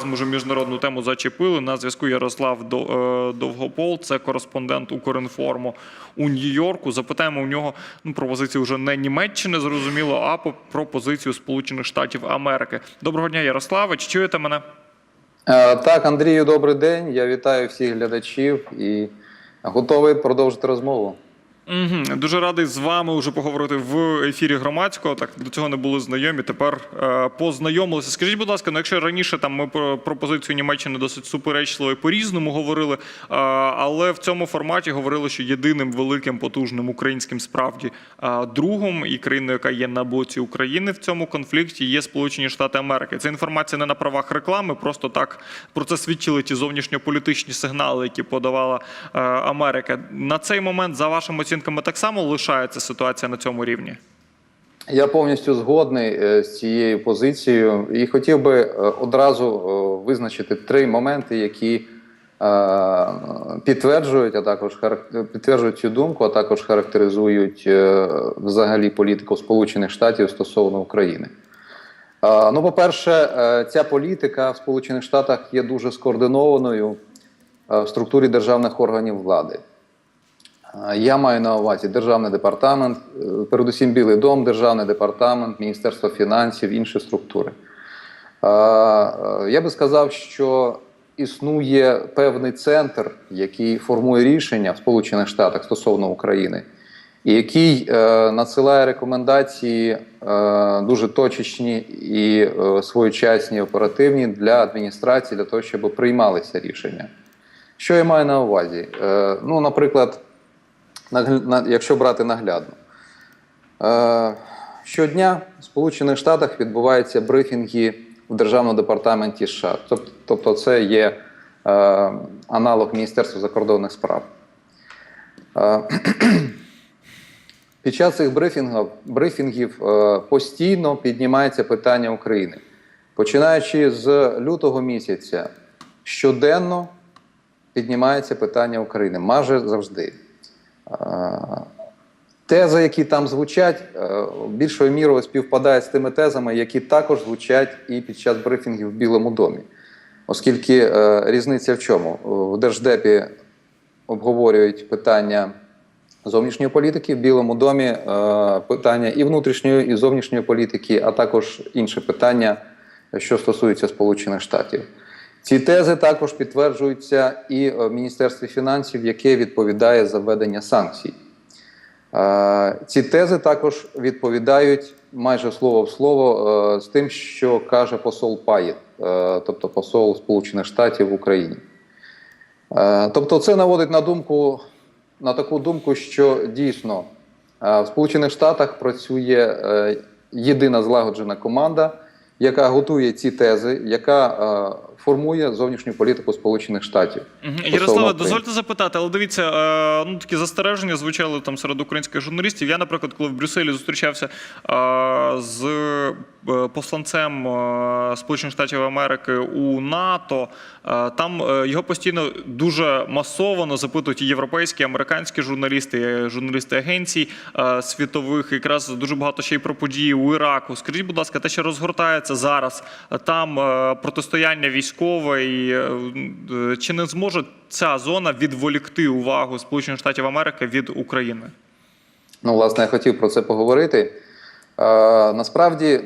раз ми вже міжнародну тему зачепили. На зв'язку Ярослав е, Довгопол, це кореспондент Укрінформу у Нью-Йорку. Запитаємо у нього ну, про позицію вже не Німеччини, зрозуміло, а про позицію Сполучених Штатів Америки. Доброго дня, Ярославе. Чи чуєте мене? Е, Так, Андрію, добрий день. Я вітаю всіх глядачів і готовий продовжити розмову. Угу. Дуже радий з вами вже поговорити в ефірі громадського. Так до цього не були знайомі. Тепер е, познайомилися. Скажіть, будь ласка, ну якщо раніше там ми про пропозицію Німеччини досить суперечливо і по-різному говорили, е, але в цьому форматі говорили, що єдиним великим потужним українським справді е, другом і країною, яка є на боці України в цьому конфлікті, є Сполучені Штати Америки. Це інформація не на правах реклами, просто так про це свідчили ті зовнішньополітичні сигнали, які подавала е, Америка. На цей момент, за вашим вашими оцінками, так само лишається ситуація на цьому рівні. Я повністю згодний е, з цією позицією і хотів би е, одразу е, визначити три моменти, які підтверджують, а також підтверджують цю думку, а також характеризують взагалі політику Сполучених Штатів стосовно України. Ну, по-перше, ця політика в Сполучених Штатах є дуже скоординованою в структурі державних органів влади. Я маю на увазі державний департамент, е, передусім Білий дом, державний департамент, Міністерство фінансів, інші структури. Е, Я би сказав, що існує певний центр, який формує рішення в Сполучених Штатах стосовно України, і який е, надсилає рекомендації дуже точечні і своєчасні, оперативні для адміністрації, для того, щоб приймалися рішення. Що я маю на увазі? Ну, наприклад, якщо брати наглядно. Е, Щодня в Сполучених Штатах відбуваються брифінги в Державному департаменті США. Тобто, це є е, аналог Міністерства закордонних справ. Е, Під час цих брифінгів, брифінгів постійно піднімається питання України. Починаючи з лютого місяця, щоденно піднімається питання України майже завжди. Тези, які там звучать, е, більшою мірою співпадають з тими тезами, які також звучать і під час брифінгів в Білому домі. Оскільки е, різниця в чому? В Держдепі обговорюють питання зовнішньої політики, в Білому домі е, питання і внутрішньої, і зовнішньої політики, а також інші питання, що стосуються Сполучених Штатів. Ці тези також підтверджуються і в Міністерстві фінансів, яке відповідає за введення санкцій. Е, Ці тези також відповідають майже слово в слово е, з тим, що каже посол Паєт, е, тобто посол Сполучених Штатів в Україні. Е, Тобто, це наводить на думку на таку думку, що дійсно е, в Сполучених Штатах працює е, єдина злагоджена команда, яка готує ці тези, яка е, формує зовнішню політику Сполучених Штатів. Стосовно України. дозвольте запитати, але дивіться, е, ну такі застереження звучали там серед українських журналістів. Я, наприклад, коли в Брюсселі зустрічався е, з е, посланцем Сполучених Штатів Америки у НАТО, там його постійно дуже масово запитують і європейські, і американські журналісти, і журналісти агенцій світових, якраз дуже багато ще й про події у Іраку. Скажіть, будь ласка, те, що розгортається зараз, там протистояння військове, і е, е, чи не зможе ця зона відволікти увагу Сполучених Штатів Америки від України? Ну, власне, я хотів про це поговорити. Е, насправді,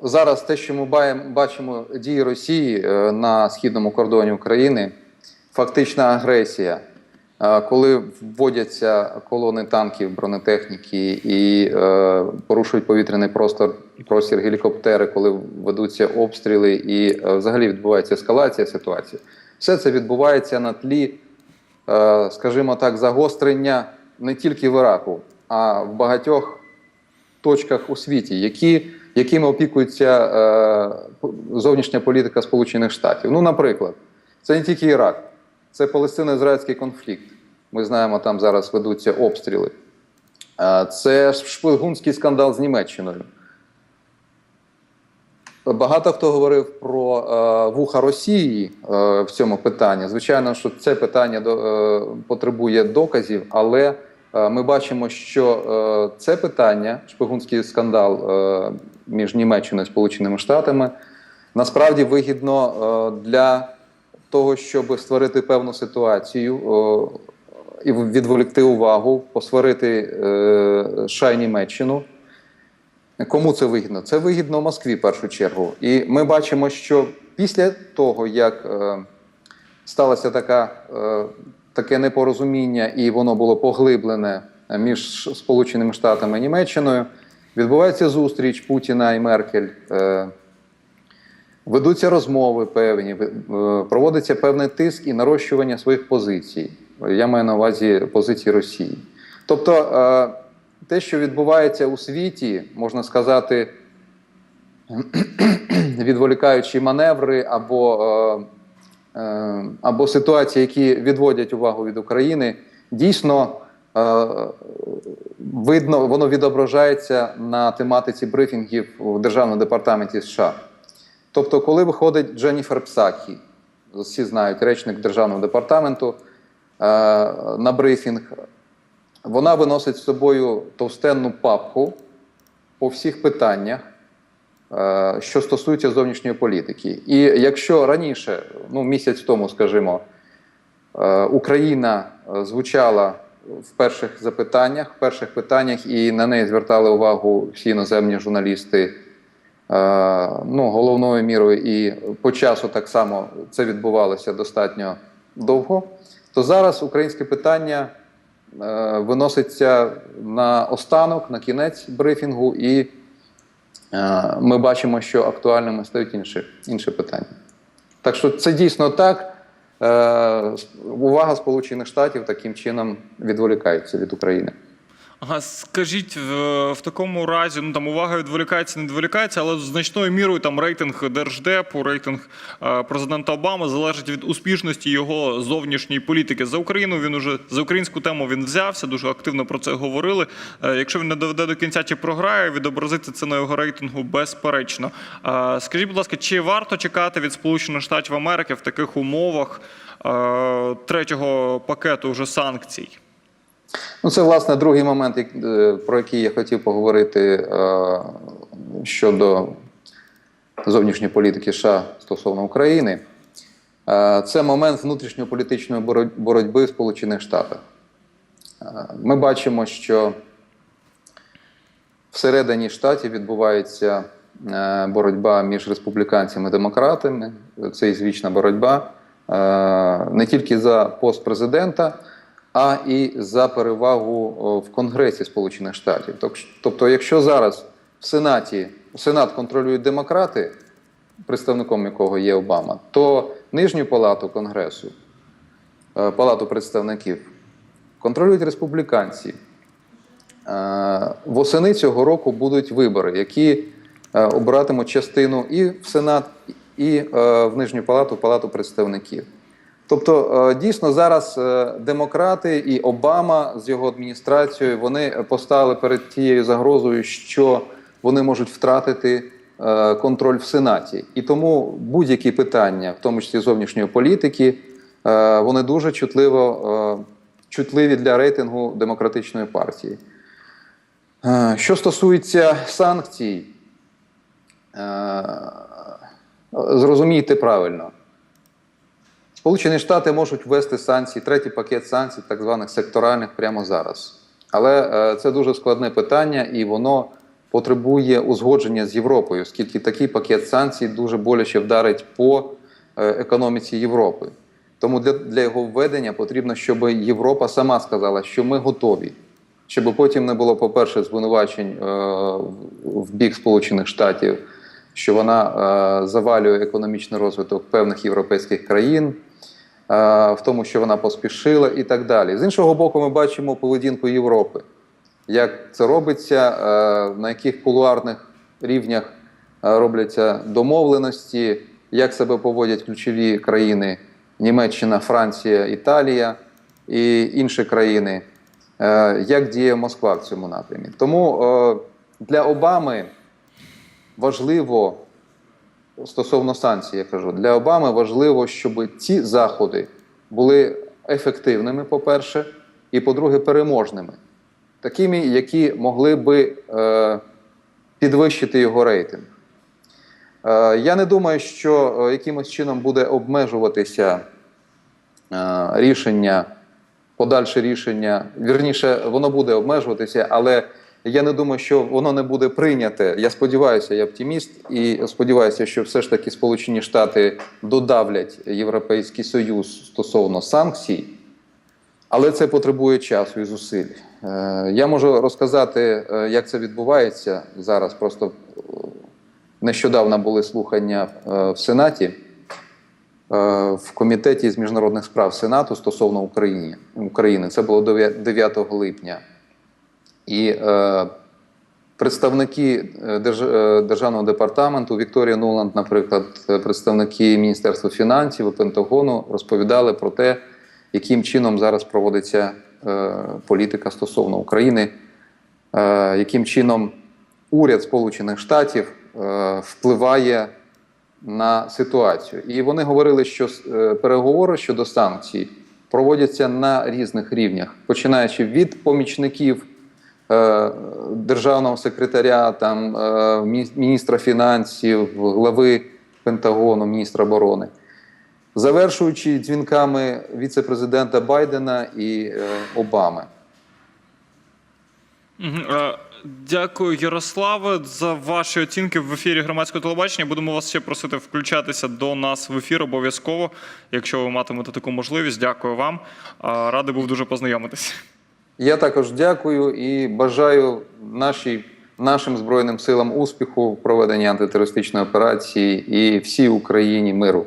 зараз те, що ми бачимо дії Росії е, на східному кордоні України, фактична агресія, коли вводяться колони танків, бронетехніки і е, порушують повітряний простор, простір гелікоптери, коли ведуться обстріли, і е, взагалі відбувається ескалація ситуації. Все це відбувається на тлі е, скажімо так, загострення не тільки в Іраку, а в багатьох точках у світі, які, якими опікується е, зовнішня політика Сполучених Штатів. Ну, наприклад, це не тільки Ірак, це палестино-ізраїльський конфлікт. Ми знаємо, там зараз ведуться обстріли. Це шпигунський скандал з Німеччиною. Багато хто говорив про вуха Росії в цьому питанні. Звичайно, що це питання е, потребує доказів, але е, ми бачимо, що е, це питання, шпигунський скандал між Німеччиною і Сполученими Штатами, насправді вигідно для того, щоб створити певну ситуацію і відволікти увагу, посварити е, США Німеччину. Кому це вигідно? Це вигідно Москві в першу чергу. І ми бачимо, що після того, як е, сталося така, е, таке непорозуміння, і воно було поглиблене між Сполученими Штатами і Німеччиною, відбувається зустріч Путіна і Меркель. Е, Ведуться розмови певні, проводиться певний тиск і нарощування своїх позицій. Я маю на увазі позиції Росії. Тобто, е, те, що відбувається у світі, можна сказати, відволікаючи маневри або, е, е, або ситуації, які відводять увагу від України, дійсно видно, воно відображається на тематиці брифінгів у Державному департаменті США. Тобто, коли виходить Дженніфер Псакі, всі знають речник Державного департаменту на брифінг, вона виносить з собою товстенну папку по всіх питаннях, е, що стосуються зовнішньої політики. І якщо раніше, ну місяць тому, скажімо, е, Україна е, звучала в перших запитаннях, в перших питаннях, і на неї звертали увагу всі іноземні журналісти. Е, Ну, головною мірою, і по часу так само це відбувалося достатньо довго. То зараз українське питання е, виноситься на останок, на кінець брифінгу, і е, ми бачимо, що актуальними стають інші, інші питання. Так що це дійсно так. Е, увага Сполучених Штатів таким чином відволікається від України. Ага, скажіть, в, в такому разі, ну там увага відволікається, не відволікається, але значною мірою там рейтинг держдепу, рейтинг е, президента Обами залежить від успішності його зовнішньої політики. За Україну він уже за українську тему він взявся, дуже активно про це говорили. Е, якщо він не доведе до кінця чи програє, відобразити це на його рейтингу безперечно. Е, скажіть, будь ласка, чи варто чекати від Сполучених Штатів Америки в таких умовах е, третього пакету вже санкцій? Ну, це власне другий момент, е, про який я хотів поговорити е, щодо зовнішньої політики США стосовно України. Е, Це момент внутрішньополітичної боротьби в Сполучених Штатах. Ми бачимо, що всередині штатів відбувається боротьба між республіканцями і демократами. Це ізвічна боротьба е, не тільки за пост президента, а і за перевагу в Конгресі Сполучених Штатів. Тобто, якщо зараз в Сенаті Сенат контролюють демократи, представником якого є Обама, то нижню палату Конгресу, е, палату представників, контролюють республіканці. Е, Восени цього року будуть вибори, які е, обиратимуть частину і в Сенат, і в Нижню палату, палату представників. Тобто, е, дійсно, зараз е, демократи і Обама з його адміністрацією вони постали перед тією загрозою, що вони можуть втратити е, контроль в Сенаті. І тому будь-які питання, в тому числі зовнішньої політики, вони дуже чутливо, чутливі для рейтингу демократичної партії. Що стосується санкцій, зрозумійте правильно. Сполучені Штати можуть ввести санкції, третій пакет санкцій, так званих секторальних, прямо зараз. Але е, це дуже складне питання, і воно потребує узгодження з Європою, оскільки такий пакет санкцій дуже боляче вдарить по е, економіці Європи. Тому для, для його введення потрібно, щоб Європа сама сказала, що ми готові. Щоб потім не було, по-перше, звинувачень е, в- бік Сполучених Штатів, що вона е, завалює економічний розвиток певних європейських країн, в тому, що вона поспішила і так далі. З іншого боку, ми бачимо поведінку Європи, як це робиться, е, на яких кулуарних рівнях е, робляться домовленості, як себе поводять ключові країни Німеччина, Франція, Італія і інші країни, е, як діє Москва в цьому напрямі. Тому е, для Обами важливо стосовно санкцій, я кажу, для Обами важливо, щоб ці заходи були ефективними, по-перше, і по-друге, переможними, такими, які могли би е, підвищити його рейтинг. Е, Я не думаю, що е, якимось чином буде обмежуватися е, рішення, подальше рішення. Вірніше, воно буде обмежуватися, але я не думаю, що воно не буде прийняте. Я сподіваюся, я оптиміст, і сподіваюся, що все ж таки Сполучені Штати додавлять Європейський Союз стосовно санкцій. Але це потребує часу і зусиль. Е, Я можу розказати, е, як це відбувається зараз. Просто е, нещодавно були слухання в Сенаті, в комітеті з міжнародних справ Сенату стосовно України. України. Це було 9 липня. І е, представники е, Держ- е, Державного департаменту Вікторія Нуланд, наприклад, е, представники Міністерства фінансів і Пентагону розповідали про те, яким чином зараз проводиться е, політика стосовно України, е, яким чином уряд Сполучених Штатів е, впливає на ситуацію. І вони говорили, що переговори щодо санкцій проводяться на різних рівнях, починаючи від помічників державного секретаря, там, е, міністра фінансів, глави Пентагону, міністра оборони, завершуючи дзвінками віце-президента Байдена і е, Обами. Е, Дякую, Ярославе, за ваші оцінки в ефірі громадського телебачення. Будемо вас ще просити включатися до нас в ефір обов'язково, якщо ви матимете таку можливість. Дякую вам. Е, Радий був дуже познайомитися. Я також дякую і бажаю нашій, нашим Збройним силам успіху в проведенні антитерористичної операції і всій Україні миру.